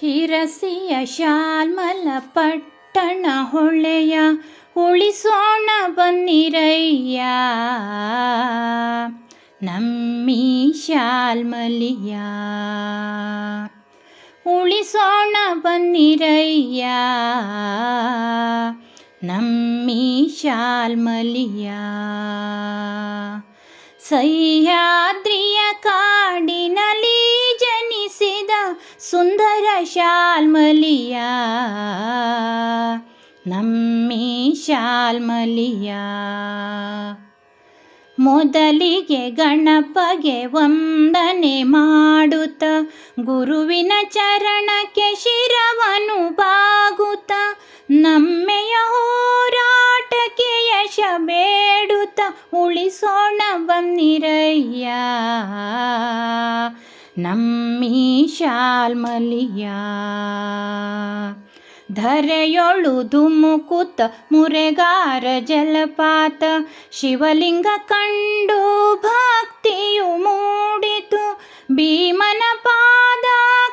ಶಿರಸಿಯ ಶಾಲ್ಮಲ ಪಟ್ಟಣ ಹೊಳೆಯ ಉಳಿಸೋಣ ಬನ್ನಿರಯ್ಯ. ನಮ್ಮಿ ಶಾಲ್ಮಲಿಯ. ಉಳಿಸೋಣ ಬನ್ನಿರಯ್ಯ. ನಮ್ಮಿ ಶಾಲ್ಮಲಿಯ. ಸಹ್ಯಾದ್ರಿಯ ಕಾಡಿನಲ್ಲಿ ಶಾಲ್ಮಲಿಯ, ನಮ್ಮಿ ಶಾಲ್ಮಲಿಯ. ಮೊದಲಿಗೆ ಗಣಪಗೆ ವಂದನೆ ಮಾಡುತ್ತ, ಗುರುವಿನ ಚರಣಕ್ಕೆ ಶಿರವನು ಬಾಗುತ್ತ, ನಮ್ಮೆಯ ಹೋರಾಟಕ್ಕೆ ಯಶ ಬೇಡುತ್ತ ಉಳಿಸೋಣ ಬನ್ನಿರಯ್ಯ ನಮ್ಮಿ ಶಾಲ್ಮಲಿಯ ಧರೆಯೊಳು ಧುಮುಕುತ ಮುರೆಗಾರ ಜಲಪಾತ, ಶಿವಲಿಂಗ ಕಂಡು ಭಕ್ತಿಯು ಮೂಡಿತು. ಭೀಮನ ಪಾದ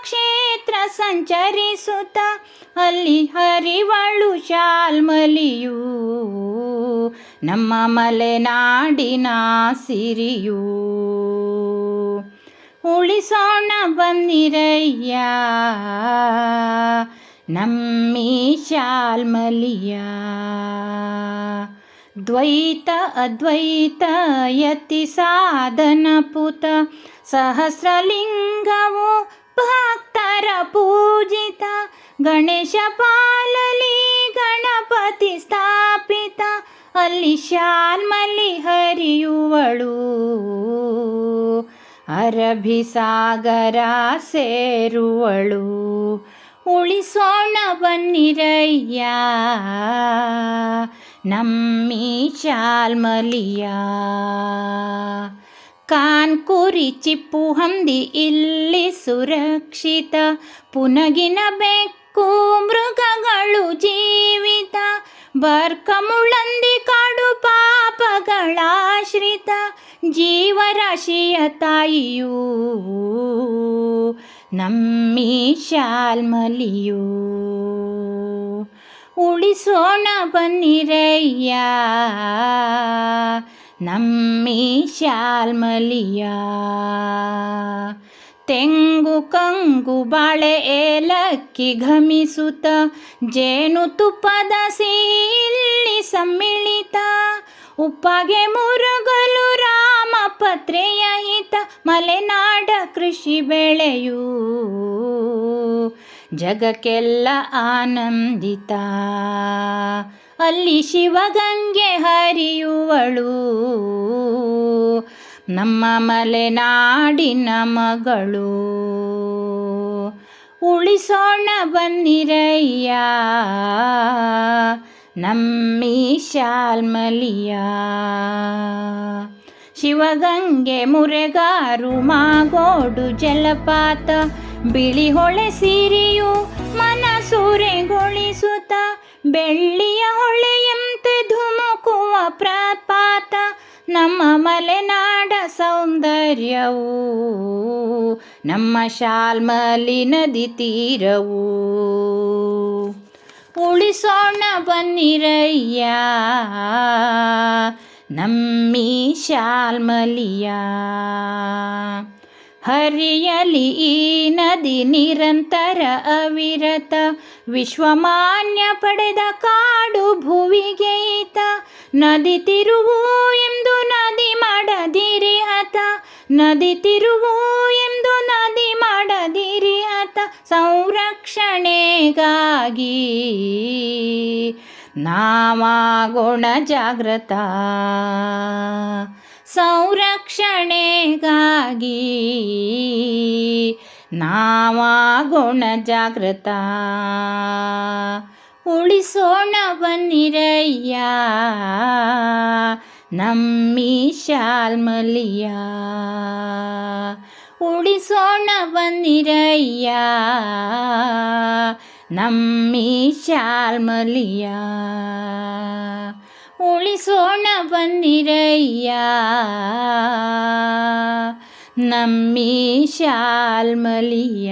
ಕ್ಷೇತ್ರ ಸಂಚರಿಸುತ್ತ ಅಲ್ಲಿ ಹರಿವಳು ಶಾಲ್ಮಲಿಯು ನಮ್ಮ ಮಲೆನಾಡಿನ ಸಿರಿಯು. ಉಳಿಸೋಣ ಬಂದಿರಯ್ಯ ನಮ್ಮಿ ಶಾಲ್ಮಲಿಯ. ದ್ವೈತ ಅದ್ವೈತ ಯತಿ ಸಾಧನ ಪುತ, ಸಹಸ್ರಲಿಂಗವು ಭಕ್ತರ ಪೂಜಿತ, ಗಣೇಶ ಪಾಲಲಿ ಗಣಪತಿ ಸ್ಥಾಪಿತ, ಅಲ್ಲಿ ಶಾಲ್ಮಲಿ ಹರಿಯುವಳು. ಅರಭಿ ಸಾಗರ ಸೇರುವಳು ಉಳಿಸೋಣ ಬನ್ನಿರಯ್ಯ ನಮ್ಮಿ ಚಾಲ್ಮಲಿಯ. ಕಾನ್ಕುರಿ ಚಿಪ್ಪು ಹಂದಿ ಇಲ್ಲಿ ಸುರಕ್ಷಿತ. ಪುನಗಿನ ಬೆಕ್ಕು ಮೃಗಗಳು ಜೀವಿತ. ಬರ್ಕಮುಳಂದಿ ಕಾಡು ಪಾಪಗಳಾಶ್ರಿತ. ಜೀವರಾಶಿಯ ತಾಯಿಯೂ, ನಮ್ಮಿ ಶಾಲ್ಮಲಿಯೂ. ಉಳಿಸೋಣ ಬನ್ನಿರಯ್ಯ, ನಮ್ಮಿ ಶಾಲ್ಮಲಿಯ. ತೆಂಗು ಕಂಗು ಬಾಳೆ ಏಲಕ್ಕಿ ಘಮಿಸುತ್ತ, ಜೇನು ತುಪ್ಪದ ಸಿಹಿಲ್ಲಿ ಸಮ್ಮಿಳಿತ, ಉಪ್ಪಾಗೆ ರಾಮ ಪತ್ರೆಯ ಹಿತ ಮಲೆನಾಡ ಕೃಷಿ ಬೆಳೆಯೂ ಜಗಕ್ಕೆಲ್ಲ ಆನಂದಿತ. ಅಲ್ಲಿ ಶಿವಗಂಗೆ ಹರಿಯುವಳು. ನಮ್ಮ ಮಲೆನಾಡಿನ ಮಗಳು. ಉಳಿಸೋಣ ಬನ್ನಿರಯ್ಯ ನಮ್ಮಿ ಶಾಲ್ಮಲಿಯ. ಶಿವಗಂಗೆ ಮುರೆಗಾರು ಮಾಗೋಡು ಜಲಪಾತ. ಬಿಳಿ ಹೊಳೆ ಸಿರಿಯು ಮನಸೂರೆಗೊಳಿಸುತ್ತ ಬೆಳ್ಳಿಯ ಹೊಳೆಯಂತೆ ಧುಮುಕುವ ಪ್ರಪಾತ ನಮ್ಮ ಮಲೆನಾಡ ಸೌಂದರ್ಯವು ನಮ್ಮ ಶಾಲ್ಮಲಿ ನದಿ ತೀರವು. ಉಳಿಸೋಣ ಬನ್ನಿರಯ್ಯ ನಮ್ಮಿ ಶಾಲ್ಮಲಿಯ ಹರಿಯಲಿ ಈ ನದಿ ನಿರಂತರ ಅವಿರತ. ವಿಶ್ವಮಾನ್ಯ ಪಡೆದ ಕಾಡು ಭುವಿಗೆ ಈತ. ನದಿ ತಿರುವು ಎಂದು ನದಿ ಮಾಡದಿರಿ ಹತ ನದಿ ತಿರುವು ಎಂದು ನದಿ ಮಾಡದಿರಿ ಹತ ಸಂರಕ್ಷಣೆಗಾಗಿ ನಾವಾಗೋಣ ಜಾಗೃತ ಸಂರಕ್ಷಣೆಗಾಗಿ ನಾಮಗುಣ ಜಾಗೃತ ಉಳಿಸೋಣ ಬನ್ನಿರಯ್ಯ ನಮ್ಮಿ ಶಾಲ್ಮಲಿಯ. ಉಳಿಸೋಣ ಬನ್ನಿರಯ್ಯ ನಮ್ಮಿ ಶಾಲ್ಮಲಿಯ ಉಳಿಸೋಣ ಬನ್ನಿರಯ್ಯ ನಮ್ಮಿ ಶಾಲ್ಮಲಿಯ